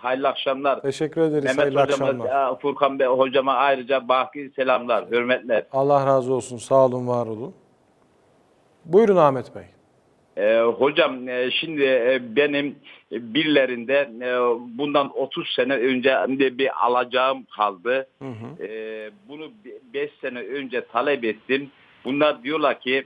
Hayırlı akşamlar. Teşekkür ederiz. Mehmet Hayırlı hocama, akşamlar. e, Furkan Bey hocama ayrıca baki selamlar, hürmetler. Allah razı olsun. Sağ olun, var olun. Buyurun Ahmet Bey. Ee, hocam e, şimdi e, benim birilerinde e, bundan 30 sene önce bir alacağım kaldı. Ee, bunu 5 sene önce talep ettim. Bunlar diyorlar ki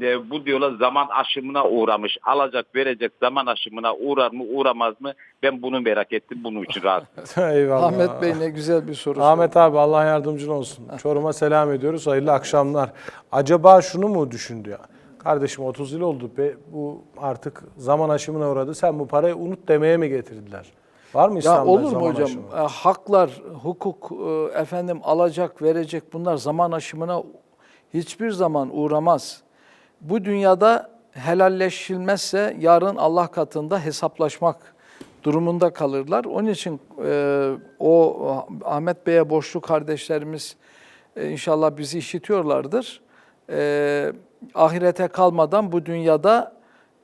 e, bu diyorlar zaman aşımına uğramış. Alacak verecek zaman aşımına uğrar mı uğramaz mı? Ben bunu merak ettim. Bunun için rahatsız. Eyvallah. Ahmet Bey ne güzel bir soru. Ahmet abi Allah yardımcın olsun. Çorum'a selam ediyoruz. Hayırlı akşamlar. Acaba şunu mu düşündü ya? Kardeşim 30 yıl oldu. Be, bu artık zaman aşımına uğradı. Sen bu parayı unut demeye mi getirdiler? Var mı Ya İslam'da olur mu zaman hocam? aşımı? E, haklar, hukuk, e, efendim alacak, verecek bunlar zaman aşımına hiçbir zaman uğramaz. Bu dünyada helalleşilmezse yarın Allah katında hesaplaşmak durumunda kalırlar. Onun için e, o Ahmet Bey'e borçlu kardeşlerimiz e, inşallah bizi işitiyorlardır. E, ahirete kalmadan bu dünyada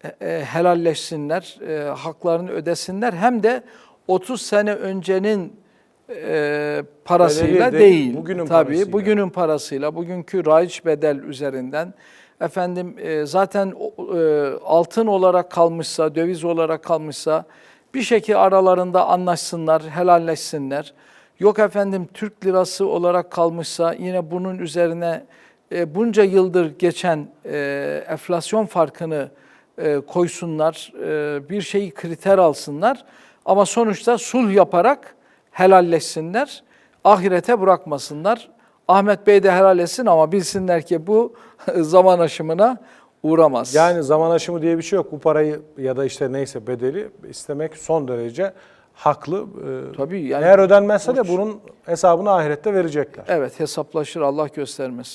e, e, helalleşsinler, e, haklarını ödesinler. Hem de 30 sene öncenin e, parasıyla Bedeli değil, değil. bugünün Tabii parasıyla. bugünün parasıyla, bugünkü raiç bedel üzerinden efendim e, zaten e, altın olarak kalmışsa, döviz olarak kalmışsa bir şekilde aralarında anlaşsınlar, helalleşsinler. Yok efendim Türk lirası olarak kalmışsa yine bunun üzerine e, bunca yıldır geçen e, enflasyon farkını e, koysunlar, e, bir şeyi kriter alsınlar. Ama sonuçta sulh yaparak helalleşsinler, ahirete bırakmasınlar. Ahmet Bey de helal etsin ama bilsinler ki bu zaman aşımına uğramaz. Yani zaman aşımı diye bir şey yok. Bu parayı ya da işte neyse bedeli istemek son derece haklı. Ee, Tabii yani Eğer ödenmezse de bunun hesabını ahirette verecekler. Evet hesaplaşır Allah göstermesin.